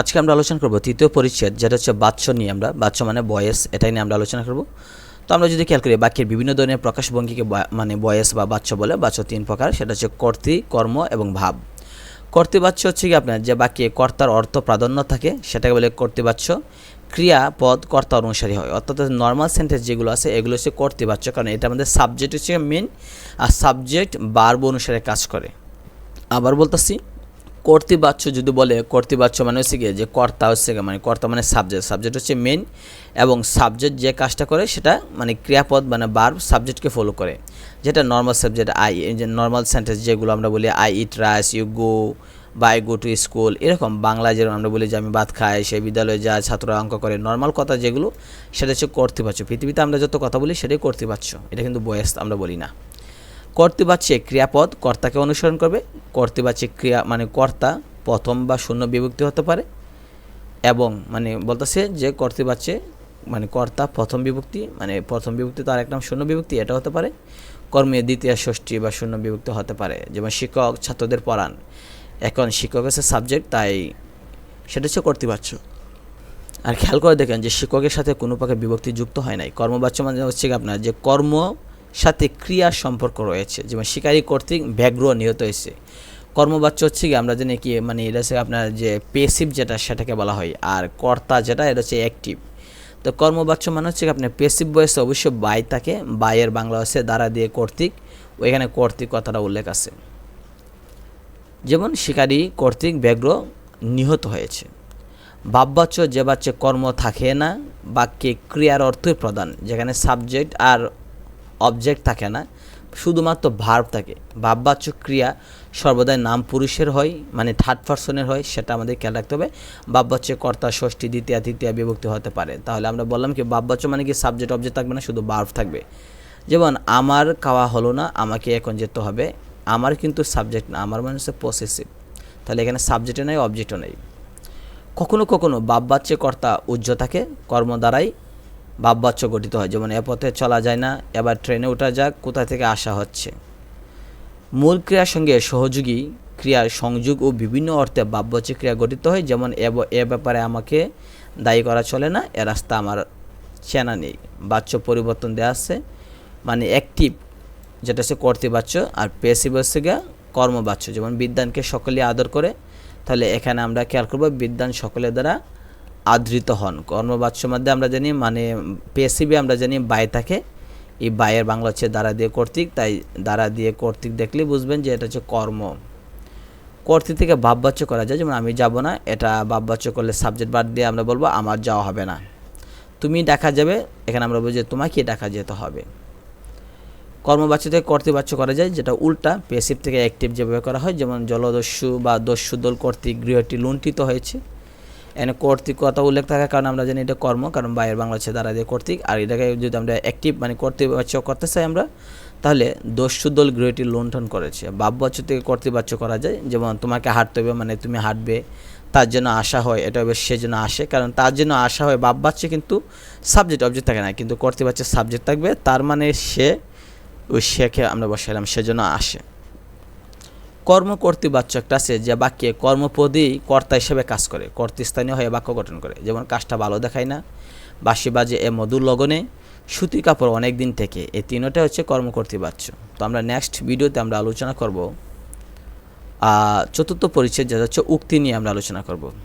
আজকে আমরা আলোচনা করব তৃতীয় পরিচ্ছেদ, যেটা হচ্ছে বাচ্চ নিয়ে আমরা বাচ্চ মানে বয়েস, এটাই নিয়ে আমরা আলোচনা করব। তো আমরা যদি খেয়াল করি, বাক্যের বিভিন্ন ধরনের প্রকাশভঙ্গিকে মানে বয়েস বা বাচ্চ বলে বাচ্চ তিন প্রকার, সেটা হচ্ছে কর্তৃ, কর্ম এবং ভাব। কর্তৃবাচ্য হচ্ছে কি আপনার, যে বাক্যে কর্তার অর্থ প্রাধান্য থাকে, সেটাকে বলে কর্তৃবাচ্য ক্রিয়া, পদ, কর্তা অনুসারী হয়। অর্থাৎ নর্মাল সেন্টেন্স যেগুলো আছে, এগুলো হচ্ছে কর্তৃবাচ্য কারণ এটা আমাদের সাবজেক্ট হচ্ছে মেন আর সাবজেক্ট বার্ব অনুসারে কাজ করে। আবার বলতেছি কর্তৃবাচ্য যদি বলে, কর্তৃবাচ্য মানে হচ্ছে গিয়ে যে কর্তা হচ্ছে মানে কর্তা মানে সাবজেক্ট সাবজেক্ট হচ্ছে মেন এবং সাবজেক্ট যে কাজটা করে সেটা মানে ক্রিয়াপদ মানে বার সাবজেক্টকে ফলো করে। যেটা নর্মাল সাবজেক্ট আই যে নর্মাল সেন্টেন্স যেগুলো আমরা বলি I eat rice you go বা আই গো টু স্কুল এরকম বাংলায় যেরকম আমরা বলি যে আমি ভাত খাই সেই বিদ্যালয়ে যায়, ছাত্ররা অঙ্ক করে নর্মাল কথা যেগুলো সেটা হচ্ছে কর্তৃবাচ্য। পৃথিবীতে আমরা যত কথা বলি সেটাই কর্তৃবাচ্য। এটা কিন্তু বয়স আমরা বলি না। কর্তৃবাচ্যে ক্রিয়াপদ কর্তাকে অনুসরণ করবে। কর্তৃবাচ্যে ক্রিয়া মানে কর্তা প্রথম বা শূন্য বিভক্তি হতে পারে। এবং মানে বলতেছে যে কর্তৃবাচ্যে মানে কর্তা প্রথম বিভক্তি মানে প্রথম বিভক্তি তার এক নাম শূন্য বিভক্তি, এটা হতে পারে। কর্মে দ্বিতীয় ষষ্ঠী বা শূন্য বিভক্তি হতে পারে। যেমন শিক্ষক, ছাত্রদের পড়ান। এখন শিক্ষক হচ্ছে সাবজেক্ট তাই সেটা হচ্ছে কর্তৃবাচ্য আর খেয়াল করে দেখেন যে শিক্ষকের সাথে কোনো প্রকার বিভক্তি যুক্ত হয় নাই। কর্মবাচ্য মানে হচ্ছে আপনার যে কর্ম সাথে ক্রিয়ার সম্পর্ক রয়েছে। যেমন শিকারী কর্তৃক ব্যাঘ্র নিহত হয়েছে। কর্মবাচ্য হচ্ছে কি, আমরা জানি কি মানে এটা হচ্ছে আপনার যে পেসিভ যেটা সেটাকে বলা হয়, আর কর্তা যেটা, এটা হচ্ছে অ্যাক্টিভ তো কর্মবাচ্য মানে হচ্ছে কি, আপনার পেসিভ বয়সে অবশ্যই বাই থাকে বাইয়ের বাংলা হচ্ছে দ্বারা দিয়ে কর্তৃক, ওইখানে কর্তৃক কথাটা উল্লেখ আছে। যেমন শিকারী কর্তৃক ব্যাঘ্র নিহত হয়েছে। ভাববাচ্য যে বাচ্চা কর্ম থাকে না, বাক্যে ক্রিয়ার অর্থই প্রদান যেখানে সাবজেক্ট আর অবজেক্ট থাকে না, শুধুমাত্র ভার্ব থাকে। ভাববাচ্য ক্রিয়া সর্বদাই নাম পুরুষের হয় মানে থার্ড পার্সনের হয়, সেটা আমাদের খেয়াল রাখতে হবে। ভাববাচ্য কর্তা, ষষ্ঠী, দ্বিতীয়, তৃতীয় বিভক্তি হতে পারে। তাহলে আমরা বললাম কি ভাববাচ্য মানে কি সাবজেক্ট অবজেক্ট থাকবে না, শুধু ভার্ব থাকবে। যেমন, আমার খাওয়া হলো না, আমাকে এখন যেতে হবে। আমার কিন্তু সাবজেক্ট না, আমার মানে হচ্ছে পসেসিভ তাহলে এখানে সাবজেক্টও নেই অবজেক্টও নেই। কখনো কখনো বাপবাচ্যে কর্তা উজ্জ্ব থাকে কর্ম দ্বারাই বাপবাচ্য গঠিত হয়। যেমন, এ পথে চলা যায় না, এবার ট্রেনে ওঠা যাক, কোথা থেকে আসা হচ্ছে। মূল ক্রিয়ার সঙ্গে সহযোগী ক্রিয়ার সংযোগ ও বিভিন্ন অর্থে বাপবাচ্য ক্রিয়া গঠিত হয়। যেমন, এ ব্যাপারে আমাকে দায়ী করা চলে না, এ রাস্তা আমার চেনা নেই। বাচ্য পরিবর্তন দেওয়া আছে মানে অ্যাক্টিভ যেটা হচ্ছে কর্তৃবাচ্য আর পেসিভ হচ্ছে গিয়া কর্মবাচ্য। যেমন বিদ্যানকে সকলে আদর করে, তাহলে এখানে আমরা খেয়াল করব বিদ্যান সকলের দ্বারা আদৃত হন। কর্মবাচ্য মধ্যে আমরা জানি মানে পেসিভে আমরা জানি বাই থাকে। এই বায়ের বাংলা হচ্ছে দ্বারা দিয়ে কর্তৃক, তাই দ্বারা দিয়ে কর্তৃক দেখলে বুঝবেন যে এটা হচ্ছে কর্ম। কর্তৃক থেকে ভাববাচ্য করা যায়, যেমন আমি যাব না, এটা ভাববাচ্য করলে সাবজেক্ট বাদ দিয়ে আমরা বলব, আমার যাওয়া হবে না। তুমি ডাকা যাবে, এখানে আমরা বলব যে তোমাকে ডাকা যেতে হবে। কর্মবাচ্য থেকে কর্তৃবাচ্য করা যায়, যেটা উল্টা পেসিভ থেকে অ্যাক্টিভ যেভাবে করা হয়, যেমন জলদস্যু বা দস্যু দল কর্তৃক গৃহটি লুণ্ঠিত হয়েছে। এখানে কর্তৃক কথা উল্লেখ থাকার কারণে আমরা জানি এটা কর্ম, কারণ বাইরের বাংলা হচ্ছে দ্বারা দিয়ে কর্তৃক। আর এটাকে যদি আমরা অ্যাক্টিভ মানে কর্তৃবাচ্য করতে চাই আমরা, তাহলে দস্যু দল গৃহটি লুণ্ঠন করেছে। বাপবাচ্য থেকে কর্তৃবাচ্য করা যায়, যেমন তোমাকে হাঁটতে হবে মানে তুমি হাঁটবে তার জন্য আশা হয়, এটা হবে সে জন্য আসে, কারণ তার জন্য আশা হয় বাপবাচ্য কিন্তু সাবজেক্ট অবজেক্ট থাকে না, কিন্তু কর্তৃবাচ্যের সাবজেক্ট থাকবে, তার মানে সে, ওই শেখে আমরা বসাইলাম সেজন্য আসে। কর্ম বাচ্য একটা আছে যে বাক্যে কর্মপদেই কর্তা হিসেবে কাজ করে, কর্তৃস্থানীয় হয়ে বাক্য গঠন করে। যেমন কাজটা ভালো দেখায় না বাসি বাজে এ মধুর লগনে, সুতি কাপড় অনেক দিন থেকে। এই তিনটা হচ্ছে কর্মকর্তী বাচ্য তো আমরা নেক্সট ভিডিওতে আমরা আলোচনা করব। চতুর্থ পরিচ্ছেদ যেটা হচ্ছে উক্তি নিয়ে আমরা আলোচনা করব।